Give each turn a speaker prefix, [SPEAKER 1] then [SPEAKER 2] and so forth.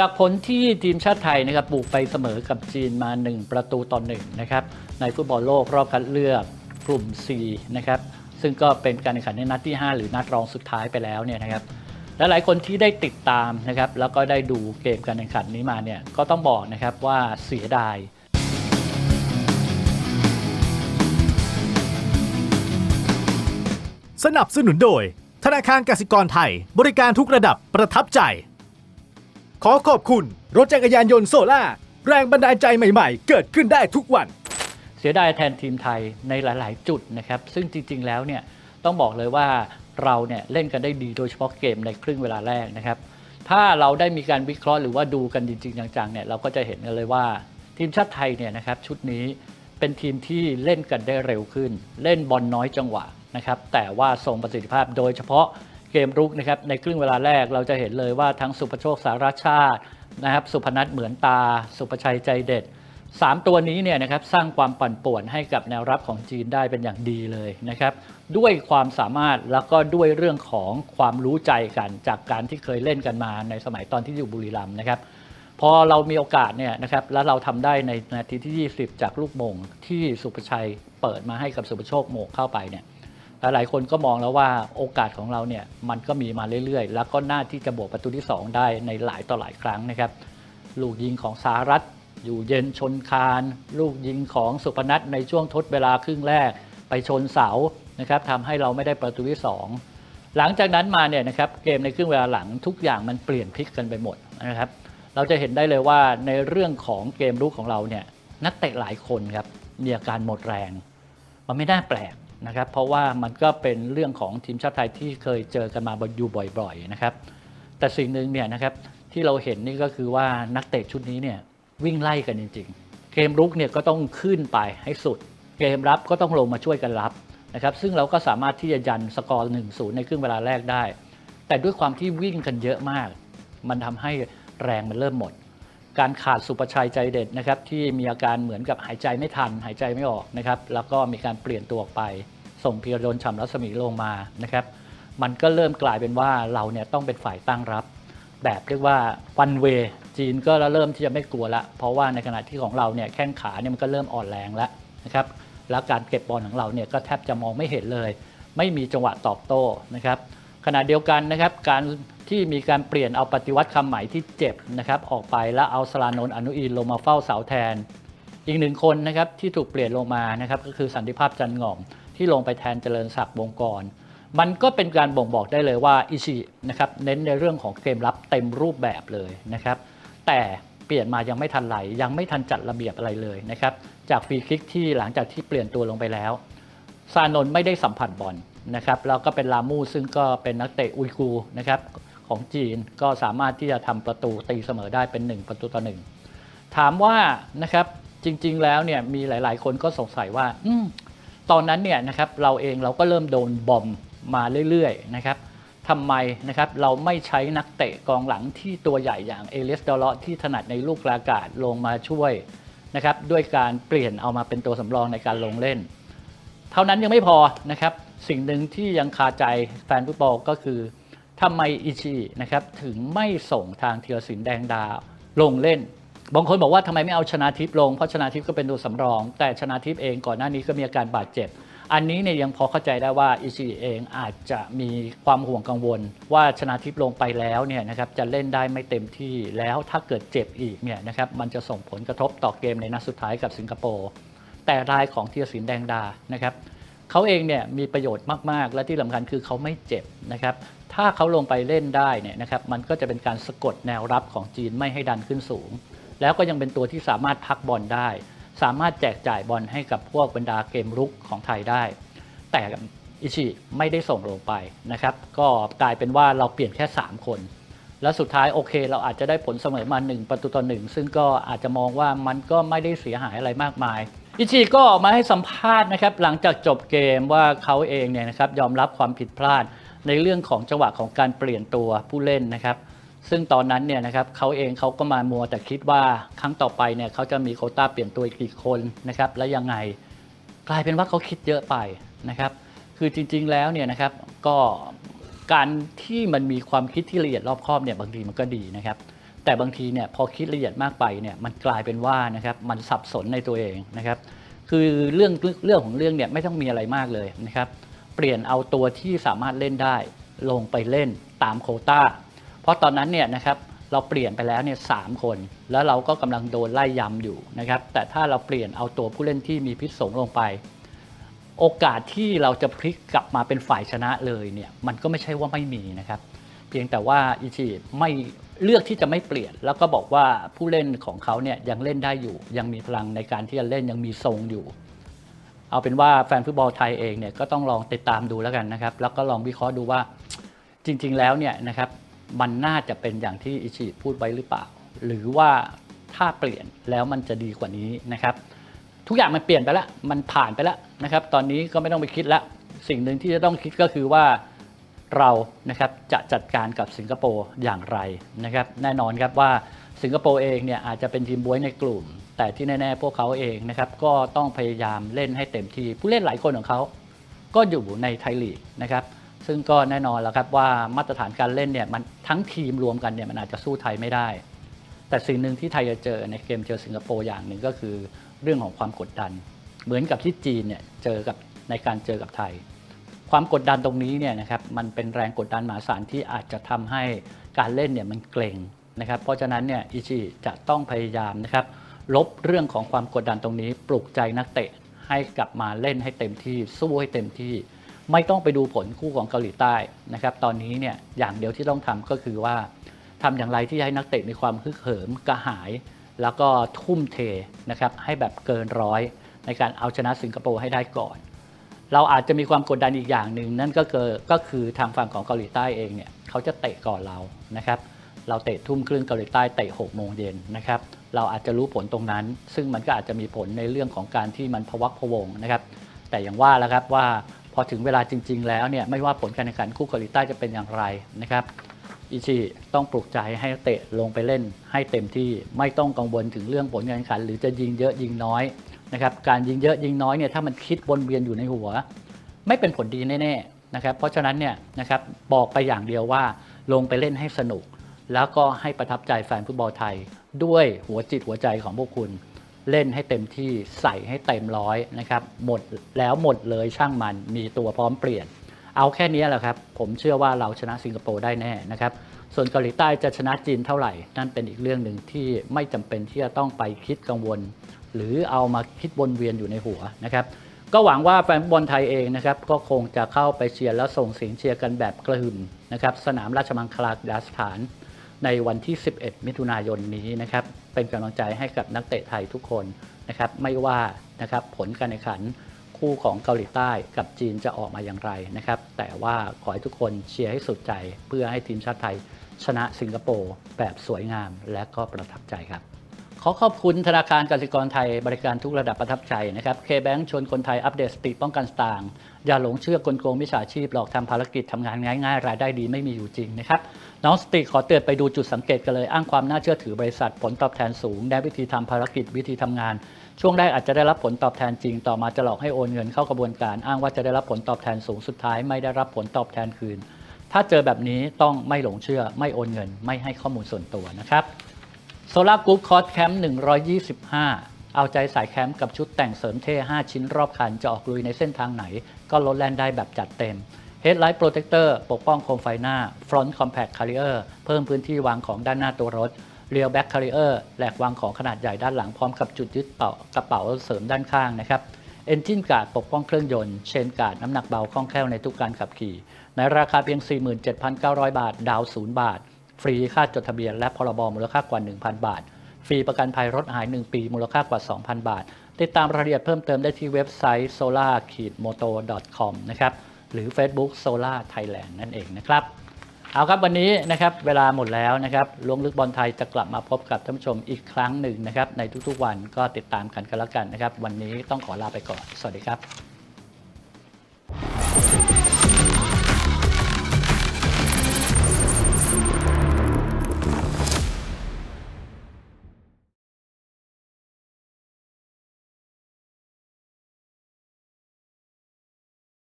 [SPEAKER 1] จากผลที่ทีมชาติไทยนะครับบุกไปเสมอกับจีนมา 1 ประตูต่อ1นะครับในฟุตบอลโลกรอบคัดเลือกกลุ่ม C นะครับ ซึ่งก็เป็นการแข่งขันในนัดที่ 5 หรือนัดรองสุดท้ายไปแล้วเนี่ยนะครับและหลายคนที่ได้ติดตามนะครับ แล้วก็ได้ดูเกมการแข่งขันนี้มาเนี่ยก็ต้องบอกนะครับว่าเสียดาย
[SPEAKER 2] สนับสนุนโดย ธนาคารกสิกรไทย บริการทุกระดับประทับใจ อขอบคุณ รถจักรยานยนต์โซล่า แรงบันดาลใจใหม่ๆ เกิดขึ้นได้ทุกวัน
[SPEAKER 1] เสียดายแทนทีมไทยในหลาย ๆ จุดนะครับ ซึ่งจริง ๆ แล้วเนี่ยต้องบอกเลยว่าเราเนี่ยเล่นกันได้ดีโดยเฉพาะเกมในครึ่งเวลาแรกนะครับ ถ้าเราได้มีการวิเคราะห์หรือว่าดูกันจริง ๆ จัง ๆ เนี่ยเราก็จะเห็นกันเลยว่า ทีมชาติไทยเนี่ยนะครับชุดนี้เป็นทีมที่เล่นกันได้เร็วขึ้น เล่นบอลน้อยจังหวะนะครับแต่ว่าทรงประสิทธิภาพโดยเฉพาะ เกมรุกนะครับในครึ่งเวลาแรกเราจะเห็นเลยว่าทั้งสุภโชคสารชาตินะครับสุพนัทเหมือนตา สุประชัยใจเด็ดสามตัวนี้เนี่ยนะครับสร้างความปั่นป่วนให้กับแนวรับของจีนได้เป็นอย่างดีเลยนะครับด้วยความสามารถแล้วก็ด้วยเรื่องของความรู้ใจกันจากการที่เคยเล่นกันมาในสมัยตอนที่อยู่บุรีรัมย์นะครับพอเรามีโอกาสเนี่ยนะครับแล้วเราทำได้ในนาทีที่ 20 จากลูกมงที่สุประชัยเปิดมาให้กับสุประโชคโมงเข้าไปเนี่ย หลายคนก็มองแล้วว่าโอกาสของเราเนี่ยมันก็มีมาเรื่อยๆ แล้วก็น่าที่จะบวกประตูที่ 2 ได้ในหลายต่อหลายครั้งนะครับ ลูกยิงของสหรัฐอยู่เย็นชนคาน ลูกยิงของสุพนัทในช่วงทดเวลาครึ่งแรก ไปชนเสานะครับทำให้เราไม่ได้ประตูที่ 2 หลังจากนั้นมาเนี่ยนะครับเกมในครึ่งเวลาหลังทุกอย่างมันเปลี่ยนพลิกกันไปหมดนะครับ เราจะเห็นได้เลยว่าในเรื่องของเกมรุกของเราเนี่ยนักเตะหลายคนครับมีอาการหมดแรง มันไม่น่าแปลก นะครับเพราะว่ามันก็เป็นเรื่องของทีมชาติไทยที่เคยเจอกันมาอยู่บ่อยๆนะครับ แต่สิ่งหนึ่งเนี่ยนะครับที่เราเห็นนี่ก็คือว่านักเตะชุดนี้เนี่ยวิ่งไล่กันจริง ๆ เกมรุกเนี่ยก็ต้องขึ้นไปให้สุด เกมรับก็ต้องลงมาช่วยกันรับนะครับ ซึ่งเราก็สามารถที่จะยันสกอร์1-0ในครึ่งเวลาแรกได้ แต่ด้วยความที่วิ่งกันเยอะมาก มันทำให้แรงมันเริ่มหมด การขาดสุประชัยใจเด็ดนะครับที่มีอาการเหมือนกับหายใจไม่ทัน หายใจไม่ออกนะครับ แล้วก็มีการเปลี่ยนตัวออกไป ส่งพีรดลฉ่ำรัศมีลงมานะครับ มันก็เริ่มกลายเป็นว่าเราเนี่ยต้องเป็นฝ่ายตั้งรับ แบบเรียกว่าวันเวจีนก็เริ่มที่จะไม่กลัวละ เพราะว่าในขณะที่ของเราเนี่ยแข้งขาเนี่ยมันก็เริ่มอ่อนแรงแล้วนะครับแล้วการเก็บบอลของเราเนี่ยก็แทบจะมองไม่เห็นเลย ไม่มีจังหวะตอบโต้นะครับ ขณะเดียวกันนะครับการที่มีการเปลี่ยนเอาปฏิวัติคำใหม่ที่เจ็บนะครับออกไปแล้วเอาสลานนท์อนุอินลงมาเฝ้าเสาแทน อีกหนึ่งคนนะครับที่ถูกเปลี่ยนลงมานะครับก็คือสันติภาพจันง่อมที่ลงไปแทนเจริญศักดิ์วงกร มันก็เป็นการบ่งบอกได้เลยว่าอิชินะครับเน้นในเรื่องของเกมรับเต็มรูปแบบเลยนะครับแต่เปลี่ยนมายังไม่ทันไหล ยังไม่ทันจัดระเบียบอะไรเลยนะครับจากฟรีคิกที่หลังจากที่เปลี่ยนตัวลงไปแล้วซานนท์ไม่ได้สัมผัสบอล นะครับแล้วก็เป็นลามูซึ่งก็เป็นนักเตะอุยกูนะครับของจีนก็สามารถที่จะทำประตูตีเสมอได้เป็น 1 ประตูต่อหนึ่งถามว่านะครับจริงๆแล้วเนี่ยมีหลายๆ คนก็สงสัยว่าอตอนนั้นเนี่ยนะครับเราเองเราก็เริ่มโดนบอมมาเรื่อยๆนะครับทำไมนะครับเราไม่ใช้นักเตะกองหลังที่ตัวใหญ่อย่างเอเลสดอลเลาะที่ถนัดในลูกลาอากาศลงมาช่วยนะครับด้วยการเปลี่ยนเอามาเป็นตัวสำรองในการลงเล่น เท่านั้นยังไม่พอนะครับ สิ่งหนึ่งที่ยังคาใจแฟนฟุตบอลก็คือทำไมอิชินะครับถึงไม่ส่งทางธีรศิลป์แดงดาวลงเล่น บางคนบอกว่าทำไมไม่เอาชนาทิพย์ลง เพราะชนาทิพย์ก็เป็นตัวสำรอง แต่ชนาทิพย์เองก่อนหน้านี้ก็มีอาการบาดเจ็บ อันนี้เนี่ยยังพอเข้าใจได้ว่าอิชิเองอาจจะมีความห่วงกังวล ว่าชนาทิพย์ลงไปแล้วเนี่ยนะครับจะเล่นได้ไม่เต็มที่แล้วถ้าเกิดเจ็บอีกเนี่ยนะครับมันจะส่งผลกระทบต่อเกมในนัดสุดท้ายกับสิงคโปร์แต่รายของธีรศิลป์แดงดานะครับ เขาเองเนี่ยมีประโยชน์มากๆ และที่สำคัญคือเขาไม่เจ็บนะครับ ถ้าเขาลงไปเล่นได้เนี่ยนะครับมันก็จะเป็นการสะกดแนวรับของจีนไม่ให้ดันขึ้นสูง แล้วก็ยังเป็นตัวที่สามารถพักบอลได้ สามารถแจกจ่ายบอลให้กับพวกบรรดาเกมรุกของไทยได้ แต่อิชิไม่ได้ส่งลงไปนะครับ ก็กลายเป็นว่าเราเปลี่ยนแค่ 3 คน แล้วสุดท้ายโอเค เราอาจจะได้ผลเสมอมา 1 ประตูต่อหนึ่งซึ่งก็อาจจะมองว่ามันก็ไม่ได้เสียหายอะไรมากมาย อิชิก็ออกมาให้สัมภาษณ์นะครับหลังจากจบเกมว่าเขาเองเนี่ยนะครับยอมรับความผิดพลาดในเรื่องของจังหวะของการเปลี่ยนตัวผู้เล่นนะครับ ซึ่งตอนนั้นเนี่ยนะครับเขาเองเขาก็มามัวแต่คิดว่าครั้งต่อไปเนี่ยเขาจะมีโคต้าเปลี่ยนตัวอีกกี่คนนะครับและยังไงกลายเป็นว่าเขาคิดเยอะไปนะครับ คือจริงๆแล้วเนี่ยนะครับก็การที่มันมีความคิดที่ละเอียดรอบคอบเนี่ยบางทีมันก็ดีนะครับ แต่บางทีเนี่ยพอคิดละเอียดมากไปเนี่ยมันกลายเป็นว่านะครับมันสับสนในตัวเองนะครับคือเรื่องเรื่องของเรื่องเนี่ยไม่ต้องมีอะไรมากเลยนะครับเปลี่ยนเอาตัวที่สามารถเล่นได้ลงไปเล่นตามโควต้า เพราะตอนนั้นเนี่ยนะครับเราเปลี่ยนไปแล้วเนี่ยสามคน แล้วเราก็กำลังโดนไล่ยำอยู่นะครับแต่ถ้าเราเปลี่ยนเอาตัวผู้เล่นที่มีพิษสงลงไป โอกาสที่เราจะพลิกกลับมาเป็นฝ่ายชนะเลยเนี่ยมันก็ไม่ใช่ว่าไม่มีนะครับ เพียงแต่ว่าอิชิไม่ เลือกที่จะไม่เปลี่ยน แล้วก็บอกว่าผู้เล่นของเขาเนี่ยยังเล่นได้อยู่ ยังมีพลังในการที่จะเล่นยังมีทรงอยู่ เอาเป็นว่าแฟนฟุตบอลไทยเองเนี่ยก็ต้องลองติดตามดูแล้วกันนะครับ แล้วก็ลองวิเคราะห์ดูว่าจริง ๆ แล้วเนี่ยนะครับมันน่าจะเป็นอย่างที่อิชิพูดไว้หรือเปล่า หรือว่าถ้าเปลี่ยนแล้วมันจะดีกว่านี้นะครับ ทุกอย่างมันเปลี่ยนไปแล้วมันผ่านไปแล้วนะครับ ตอนนี้ก็ไม่ต้องไปคิดแล้วสิ่งหนึ่งที่จะต้องคิดก็คือว่า เรานะครับจะจัดการกับสิงคโปร์อย่างไรนะครับแน่นอนครับว่าสิงคโปร์เองเนี่ยอาจจะเป็นทีมบวยในกลุ่ม แต่ที่แน่ๆพวกเขาเองนะครับก็ต้องพยายามเล่นให้เต็มที่ผู้เล่นหลายคนของเขาก็อยู่ในไทยลีกนะครับซึ่งก็แน่นอนแล้วครับว่ามาตรฐานการเล่นเนี่ยมันทั้งทีมรวมกันเนี่ยมันอาจจะสู้ไทยไม่ได้ แต่สิ่งหนึ่งที่ไทยจะเจอในเกมเจอสิงคโปร์อย่างหนึ่งก็คือเรื่องของความกดดัน เหมือนกับที่จีนเนี่ยเจอกับในการเจอกับไทย ความกดดันตรงนี้เนี่ยนะครับมันเป็นแรงกดดันมหาศาลที่อาจจะทำให้การเล่นเนี่ยมันเกร็งนะครับ เพราะฉะนั้นเนี่ยอิชิจะต้องพยายามนะครับลบเรื่องของความกดดันตรงนี้ ปลุกใจนักเตะให้กลับมาเล่นให้เต็มที่สู้ให้เต็มที่ ไม่ต้องไปดูผลคู่ของเกาหลีใต้นะครับ ตอนนี้เนี่ยอย่างเดียวที่ต้องทำก็คือว่าทำอย่างไรที่จะให้นักเตะมีความฮึกเหิมกระหาย แล้วก็ทุ่มเทนะครับให้แบบเกินร้อยในการเอาชนะสิงคโปร์ให้ได้ก่อน เราอาจจะมีความกดดันอีกอย่างหนึ่งนั่นก็คือก็คือทางฝั่งของเกาหลีใต้เองเนี่ยเขาจะเตะก่อนเรานะครับ เราเตะทุ่มครึ่งเกาหลีใต้เตะ6โมงเย็นนะครับ เราอาจจะรู้ผลตรงนั้น ซึ่งมันก็อาจจะมีผลในเรื่องของการที่มันพวักพะวงนะครับ แต่อย่างว่าแล้วครับว่าพอถึงเวลาจริง ๆ แล้วเนี่ยไม่ว่าผลการแข่งขันคู่เกาหลีใต้จะเป็นอย่างไรนะครับอิชิต้องปลุกใจให้เตะลงไปเล่นให้เต็มที่ไม่ต้องกังวลถึงเรื่องผลการแข่งขัน หรือจะยิงเยอะยิงน้อย นะครับการยิงเยอะยิงน้อยเนี่ยถ้ามันคิดวนเวียนอยู่ในหัว ไม่เป็นผลดีแน่ๆนะครับเพราะฉะนั้นเนี่ยนะครับบอกไปอย่างเดียวว่าลงไปเล่นให้สนุก แล้วก็ให้ประทับใจแฟนฟุตบอลไทย ด้วยหัวจิตหัวใจของพวกคุณเล่นให้เต็มที่ใส่ให้เต็มร้อยนะครับหมดแล้วหมดเลยช่างมันมีตัวพร้อมเปลี่ยน เอาแค่นี้แหละครับผมเชื่อว่าเราชนะสิงคโปร์ได้แน่นะครับส่วนเกาหลีใต้จะชนะจีนเท่าไหร่ นั่นเป็นอีกเรื่องหนึ่งที่ไม่จำเป็นที่จะต้องไปคิดกังวล หรือเอามาคิดวนเวียนอยู่ในหัวนะครับก็หวังว่าแฟนบอลไทยเองนะครับก็คงจะเข้าไปเชียร์และส่งเสียงเชียร์กันแบบกระหึ่มนะครับสนามราชมังคลากีฬาสถานในวันที่ 11 มิถุนายนนี้นะครับเป็นกำลังใจให้กับนักเตะไทยทุกคนนะครับไม่ว่านะครับผลการแข่งขันคู่ของเกาหลีใต้กับจีนจะออกมาอย่างไรนะครับแต่ว่าขอให้ทุกคนเชียร์ให้สุดใจ เพื่อให้ทีมชาติไทยชนะสิงคโปร์แบบสวยงามและก็ประทับใจครับ ขอขอบคุณธนาคารกสิกรไทยบริการทุกระดับประทับใจนะครับ K-Bank ชวนคนไทยอัปเดตสติป้องกันสตาง อย่าหลงเชื่อกลโกงมิจฉาชีพหลอกทำภารกิจทำงานง่ายๆ รายได้ดีไม่มีอยู่จริงนะครับน้องสติขอเตือนไปดูจุดสังเกตกันเลย อ้างความน่าเชื่อถือบริษัทผลตอบแทนสูงแนะวิธีทำภารกิจวิธีทำงาน ช่วงแรกอาจจะได้รับผลตอบแทนจริงต่อมาจะหลอกให้โอนเงินเข้ากระบวนการอ้างว่าจะได้รับผลตอบแทนสูงสุดท้าย ไม่ได้รับผลตอบแทนคืน ถ้าเจอแบบนี้ต้องไม่หลงเชื่อ ไม่โอนเงิน ไม่ให้ข้อมูลส่วนตัวนะครับ โซลาร์กรุ๊ปคอร์สแคมป์125 เอาใจสายแคมป์กับชุดแต่งเสริมเท่ 5 ชิ้นรอบคันจะออกลุยในเส้นทางไหน ก็ลดแลนได้แบบจัดเต็ม Headlight Protector ปกป้องโคมไฟหน้า Front Compact Carrier เพิ่มพื้นที่วางของด้านหน้าตัวรถ Rear Back Carrier แหลกวางของขนาดใหญ่ด้านหลังพร้อมกับจุดยึดเป่ากระเป๋าเสริมด้านข้างนะครับ Engine Guard ปกป้องเครื่องยนต์ Chain Guard น้ำหนักเบาคล่องแคล่วในทุกการขับขี่ ในราคาเพียง 47,900 บาท ดาวน์0บาท ฟรีค่าจดทะเบียนและพรบมูลค่ากว่า 1,000 บาท ฟรีประกันภัยรถหาย 1 ปีมูลค่ากว่า 2,000 บาท ติดตามรายละเอียดเพิ่มเติมได้ที่เว็บไซต์ solar-moto.com นะครับหรือ Facebook Solar Thailand นั่นเองนะครับเอาครับวันนี้นะครับเวลาหมดแล้วนะครับล้วงลึกบอลไทยจะกลับมาพบกับท่านผู้ชมอีกครั้งหนึ่งนะครับในทุกๆวันก็ติดตามกันกันแล้วกันนะครับ วันนี้ต้องขอลาไปก่อน สวัสดีครับ